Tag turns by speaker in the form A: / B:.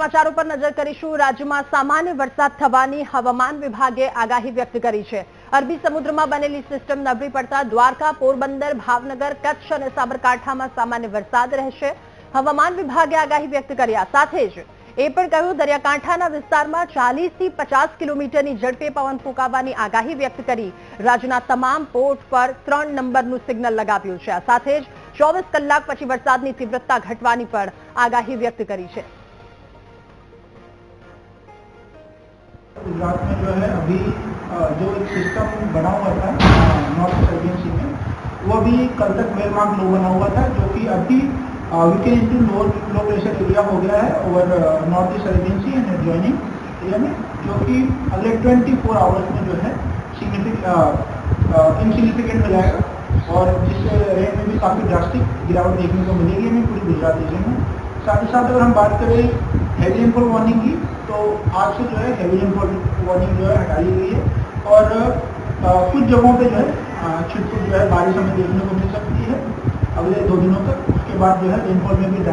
A: સમાચારો પર નજર કરીશું. રાજ્યમાં સામાન્ય વરસાદ થવાની હવામાન વિભાગે આગાહી વ્યક્ત કરી છે. અરબી સમુદ્રમાં બનેલી સિસ્ટમ નબળી પડતા દ્વારકા, પોરબંદર, ભાવનગર, કચ્છ અને સાબરકાંઠામાં સામાન્ય વરસાદ રહેશે. હવામાન વિભાગે આગાહી વ્યક્ત કર્યા. સાથે જ એ પણ કહ્યું, દરિયાકાંઠાના વિસ્તારમાં ચાલીસથી પચાસ કિલોમીટરની ઝડપે પવન ફૂંકાવાની આગાહી વ્યક્ત કરી. રાજ્યના તમામ પોર્ટ પર ત્રણ નંબરનું સિગ્નલ લગાવ્યું છે. સાથે જ ચોવીસ કલાક પછી વરસાદની તીવ્રતા ઘટવાની પણ આગાહી વ્યક્ત કરી છે.
B: गुजरात में जो है अभी जो एक सिस्टम बना हुआ था नॉर्थ सर्बियन सी में, वो अभी कल तक वेल मार्क लो बना हुआ था, जो कि अभी weekend into low low pressure area हो गया है over north east agency and joining area में, जो कि अगले 24 आवर्स में जो है इनसिग्निफिकेंट हो जाएगा, और जिससे रेट में भी काफ़ी ड्रास्टिक गिरावट देखने को मिलेगी हमें पूरी गुजरात रीजन में। साथ ही साथ अगर हम बात करें हैवी रेनफॉल वार्निंग की तो आज से जो है हैवी वार्निंग जो है हटा ली गई है और कुछ जगहों पे जो है छिटपुट जो है बारिश हमें देखने को मिल सकती है अगले दो दिनों तक। उसके बाद जो है रेनफॉल में भी